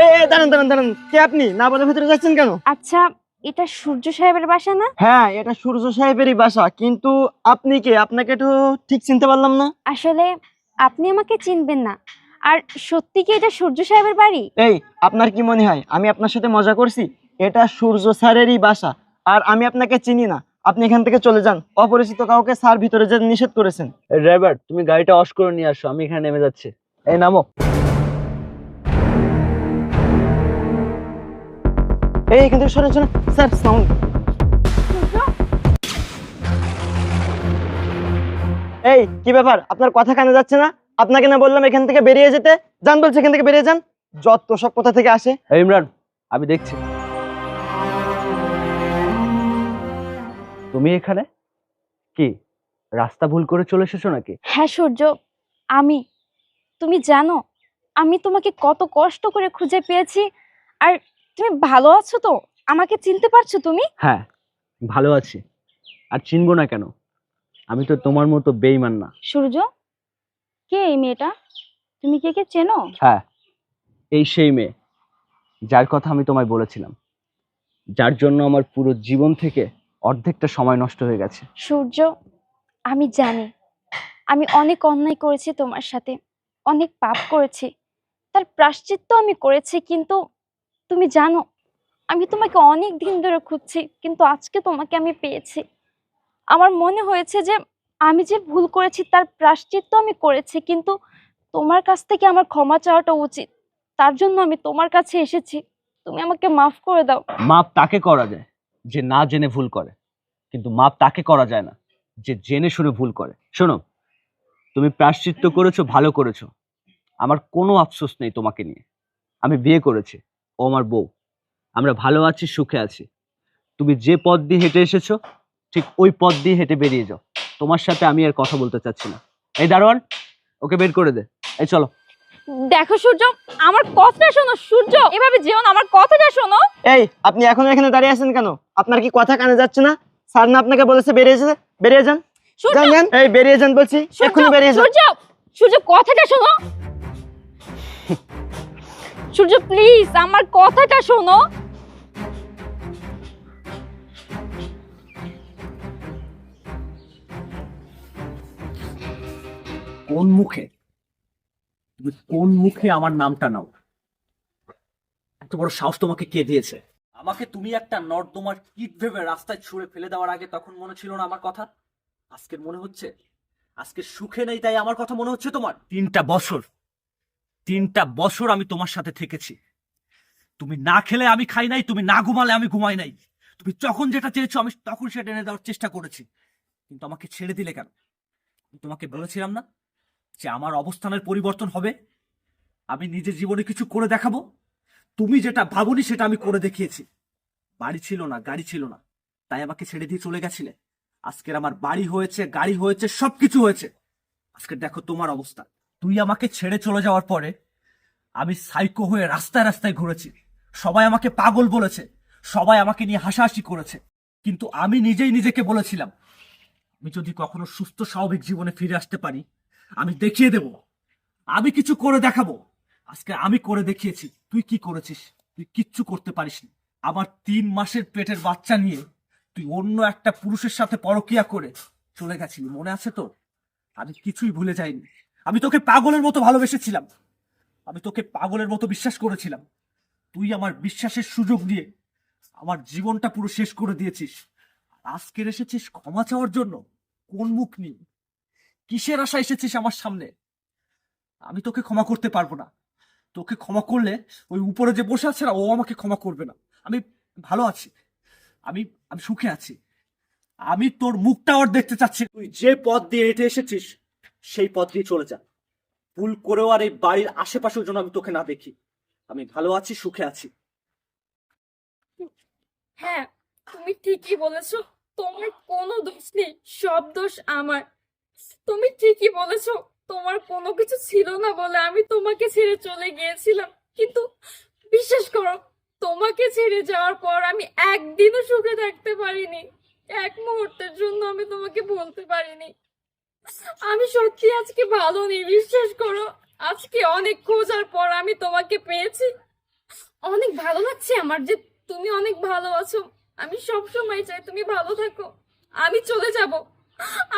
এই এই দাঁড়ান দাঁড়ান দাঁড়ান। কে আপনি? না বলে ভেতরে যাচ্ছেন কেন? আচ্ছা এটা সূর্য সাহেবের বাসা না? হ্যাঁ এটা সূর্য সাহেবেরই বাসা। কিন্তু আপনি কে? আপনাকে তো ঠিক চিনতে পারলাম না। আসলে আপনি আমাকে চিনবেন না। আর সত্যি কি এটা সূর্য সাহেবের বাড়ি? এই আপনার কি মনে হয়? আমি আপনার সাথে মজা করছি? এটা সূর্য স্যারেরই বাসা। আর আমি আপনাকে চিনি না। আপনি এখান থেকে চলে যান। অপরিচিত কাউকে স্যার ভিতরে যেতে নিষেধ করেছেন। ড্রাইভার তুমি গাড়িটা অস করে নিয়ে আসো। আমি এখানে নেমে যাচ্ছি। এই নামো। এই এখান থেকে সরেন সরেন স্যার সাউন্ড এই কি ব্যাপার? আপনার কথা কানে যাচ্ছে না? আপনাকে না বললাম এখান থেকে বেরিয়ে যেতে? যান বলছে এখান থেকে বেরিয়ে যান। যত সব কোথা থেকে আসে। ইমরান আমি দেখছি। তুমি এখানে? কি রাস্তা ভুল করে চলে এসেছ নাকি? হ্যাঁ সূর্য আমি। তুমি জানো আমি তোমাকে কত কষ্ট করে খুঁজে পেয়েছি। আর তুমি ভালো আছো তো? আমাকে চিনতে পারছ তুমি? হ্যাঁ ভালো আছি। আর চিনবো না কেন? আমি তো তোমার মতো বেইমান না। সূর্য কে এই মেয়েটা? তুমি কে কে চেনো? হ্যাঁ এই সেই মেয়ে যার কথা আমি তোমায় বলেছিলাম। যার জন্য আমার পুরো জীবন থেকে অর্ধেকটা সময় নষ্ট হয়ে গেছে। সূর্য আমি জানি। আমি অনেক অন্যায় করেছি তোমার সাথে অনেক পাপ করেছি। তার প্রাশ্চিত্য আমি করেছি কিন্তু তুমি জানো, আমি তোমাকে অনেক দিন ধরে খুঁজছি, কিন্তু আজকে তোমাকে আমি পেয়েছি। আমার মনে হয়েছে যে আমি যে ভুল করেছি তার প্রাশ্চিত্য আমি করেছি, কিন্তু তোমার কাছ থেকে আমার ক্ষমা চাওয়াটা উচিত। তার জন্য আমি তোমার কাছে এসেছি। তুমি আমাকে মাফ করে দাও। মাপ তাকে করা যায় যে না জেনে ভুল করে, কিন্তু মাপ তাকে করা যায় না যে জেনে শুনে ভুল করে। শোনো, তুমি প্রাশ্চিত্য করেছ, ভালো করেছ। আমার কোনো আফসোস নেই তোমাকে নিয়ে। আমি বিয়ে করেছি। ও আমার বউ। আমরা ভালো আছি সুখে আছি। তুমি যে পথ দিয়ে হেঁটে এসেছ ঠিক ওই পথ দিয়ে হেঁটে বেরিয়ে যাও। তোমার সাথে আমি আর কথা বলতে চাচ্ছি না। এই দারোয়ান ওকে বের করে দে। এই চলো। দেখো সূর্য আমার কথাটা শোনো। সূর্য এভাবে যেও না আমার কথাটা শোনো। এই আপনি এখন এখানে দাঁড়িয়ে আছেন কেন? আপনার কি কথা কানে যাচ্ছে না? স্যার না আপনাকে বলেছে বেরিয়ে যেতে? বেরিয়ে যান। সূর্য! যান যান। এই বেরিয়ে যান বলছি। এক্ষুনি বেরিয়ে যান। সূর্য সূর্য কথাটা শোনো। সূর্য, প্লিজ আমার কথাটা শোনো। কোন মুখে? তুমি কোন মুখে আমার নামটা নাও? এত বড় সাহস তোমাকে কে দিয়েছে? আমাকে তুমি একটা নর্দমার কিট ভেবে রাস্তায় ছুঁড়ে ফেলে দেওয়ার আগে তখন মনে ছিল না আমার কথা? আজকের মনে হচ্ছে? আজকে সুখে নেই তাই আমার কথা মনে হচ্ছে তোমার? তিনটা বছর তিনটা বছর আমি তোমার সাথে থেকেছি। তুমি না খেলে আমি খাই নাই, তুমি না ঘুমালে আমি ঘুমাই নাই। তুমি যখন যেটা চেয়েছো আমি তখন সেটা এনে দেওয়ার চেষ্টা করেছি। কিন্তু আমাকে ছেড়ে দিলে কেন? তোমাকে বলেছিলাম না যে আমার অবস্থানের পরিবর্তন হবে। আমি নিজের জীবনে কিছু করে দেখাবো। তুমি যেটা ভাবনি সেটা আমি করে দেখিয়েছি। বাড়ি ছিল না, গাড়ি ছিল না। তাই আমাকে ছেড়ে দিয়ে চলে গেছিলে। আজকের আমার বাড়ি হয়েছে, গাড়ি হয়েছে, সবকিছু হয়েছে। আজকে দেখো তোমার অবস্থা। তুই আমাকে ছেড়ে চলে যাওয়ার পরে আমি সাইকো হয়ে রাস্তায় রাস্তায় ঘুরেছি। সবাই আমাকে পাগল বলেছে। সবাই আমাকে নিয়ে হাসাহাসি করেছে। কিন্তু আমি নিজেই নিজেকে বলেছিলাম, আমি যদি কখনো সুস্থ, স্বাভাবিক জীবনে ফিরে আসতে পারি, আমি দেখিয়ে দেব। আমি কিছু করে দেখাবো। আজকে আমি করে দেখিয়েছি। তুই কি করেছিস? তুই কিচ্ছু করতে পারিসনি আমার তিন মাসের পেটের বাচ্চা নিয়ে তুই অন্য একটা পুরুষের সাথে পরকিয়া করে চলে গেছিলি। মনে আছে তো আমি কিছুই ভুলে যাইনি। আমি তোকে পাগলের মতো ভালোবেসেছিলাম। আমি তোকে পাগলের মতো বিশ্বাস করেছিলাম। তুই আমার বিশ্বাসের সুযোগ নিয়ে আমার জীবনটা পুরো শেষ করে দিয়েছিস। আজকের এসেছিস ক্ষমা চাওয়ার জন্য। কোন মুখ নিয়ে কিসের আশা এসেছিস আমার সামনে? আমি তোকে ক্ষমা করতে পারব না। তোকে ক্ষমা করলে ওই উপরে যে বসে আছে না, ও আমাকে ক্ষমা করবে না। আমি ভালো আছি। আমি আমি সুখে আছি। আমি তোর মুখটা আর দেখতে চাচ্ছি তুই যে পথ দিয়ে হেঁটে এসেছিস সেই পথ দিয়ে চলে যা ভুল করেও আর এই বাড়ির আশেপাশের জন্য আমি তোকে না দেখি। আমি ভালো আছি, সুখে আছি। হ্যাঁ তুমি ঠিকই বলেছ, তোমার কোনো দোষ নেই, সব দোষ আমার। তুমি ঠিকই বলেছ, তোমার কোনো কিছু ছিল না বলে আমি তোমাকে ছেড়ে চলে গিয়েছিলাম। কিন্তু বিশ্বাস করো, তোমাকে ছেড়ে যাওয়ার পর আমি একদিনও সুখে থাকতে পারিনি। এক মুহূর্তের জন্য আমি তোমাকে বলতে পারিনি। আমি সত্যি আজকে ভালো নেই, বিশ্বাস করো। আজকে অনেক খোঁজার পর আমি তোমাকে পেয়েছি। অনেক ভালো লাগছে আমার যে তুমি অনেক ভালো আছো। আমি সব সময় চাই তুমি ভালো থাকো। আমি চলে যাব।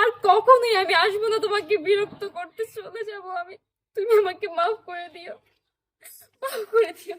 আর কখনোই আমি আসব না তোমাকে বিরক্ত করতে। চলে যাব আমি। তুমি আমাকে মাফ করে দিও। মাফ করে দিও।